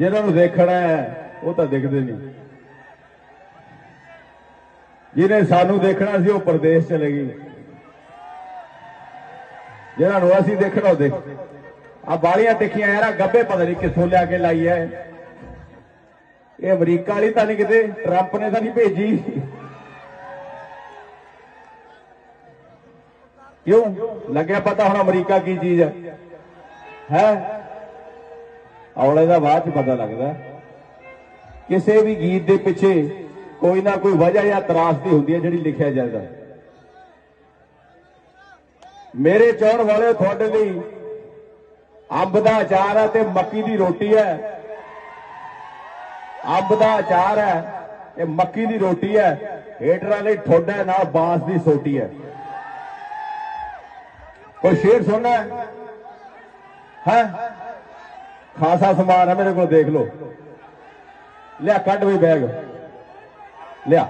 ਜਿਹਨਾਂ ਨੂੰ ਦੇਖਣਾ ਹੈ, ਉਹ ਤਾਂ ਦਿਖਦੇ ਨਹੀਂ। ਜਿਹਨੇ ਸਾਨੂੰ ਦੇਖਣਾ ਸੀ, ਉਹ ਪਰਦੇਸ ਚਲੇ ਗਈ ਜਿਹਨਾਂ ਨੂੰ ਅਸੀਂ ਦੇਖਣਾ, ਉਹ ਦੇਖ। ਆ ਬਾਲੀਆਂ ਦੇਖੀਆਂ ਯਾਰ ਆਹ ਗੱਬੇ ਪਤਾ ਨਹੀਂ ਕਿੱਥੋਂ ਲਿਆ ਕੇ ਲਾਈ ਐ। ਇਹ ਅਮਰੀਕਾ ਵਾਲੀ ਤਾਂ ਨਹੀਂ ਕਿਤੇ, ਟਰੰਪ ਨੇ ਤਾਂ ਨਹੀਂ ਭੇਜੀ। ਕਿਉਂ? ਲੱਗਿਆ ਪਤਾ ਹੁਣ ਅਮਰੀਕਾ ਕੀ ਚੀਜ਼ ਹੈ। ਹੈ? ਔਲੇ ਦਾ ਬਾਅਦ ਚ ਪਤਾ ਲੱਗਦਾ। ਕਿਸੇ ਵੀ ਗੀਤ ਦੇ ਪਿੱਛੇ ਕੋਈ ਨਾ ਕੋਈ ਵਜ੍ਹਾ ਜਾਂ ਤਰਾਸਦੀ ਹੁੰਦੀ ਹੈ ਜਿਹੜੀ ਲਿਖਿਆ ਜਾਂਦਾ। ਮੇਰੇ ਚਾਹਣ ਵਾਲੇ, ਤੁਹਾਡੇ ਲਈ ਅੰਬ ਦਾ ਅਚਾਰ ਹੈ ਤੇ ਮੱਕੀ ਦੀ ਰੋਟੀ ਹੈ। ਅੰਬ ਦਾ ਅਚਾਰ ਹੈ ਇਹ ਮੱਕੀ ਦੀ ਰੋਟੀ ਹੈ। ਹੇਟਰਾਂ ਲਈ ਠੋਡਾ ਨਾਲ ਬਾਂਸ ਦੀ ਸੋਟੀ ਹੈ। ਕੋਈ ਸ਼ੇਰ ਸੁਣਨਾ ਹੈ? ਹੈਂ? ਖਾਸਾ ਸਮਾਨ ਹੈ ਮੇਰੇ ਕੋਲ ਦੇਖ ਲਓ। ਲਿਆ ਕੱਢ ਵੀ ਬੈਗ। ਲਿਆ।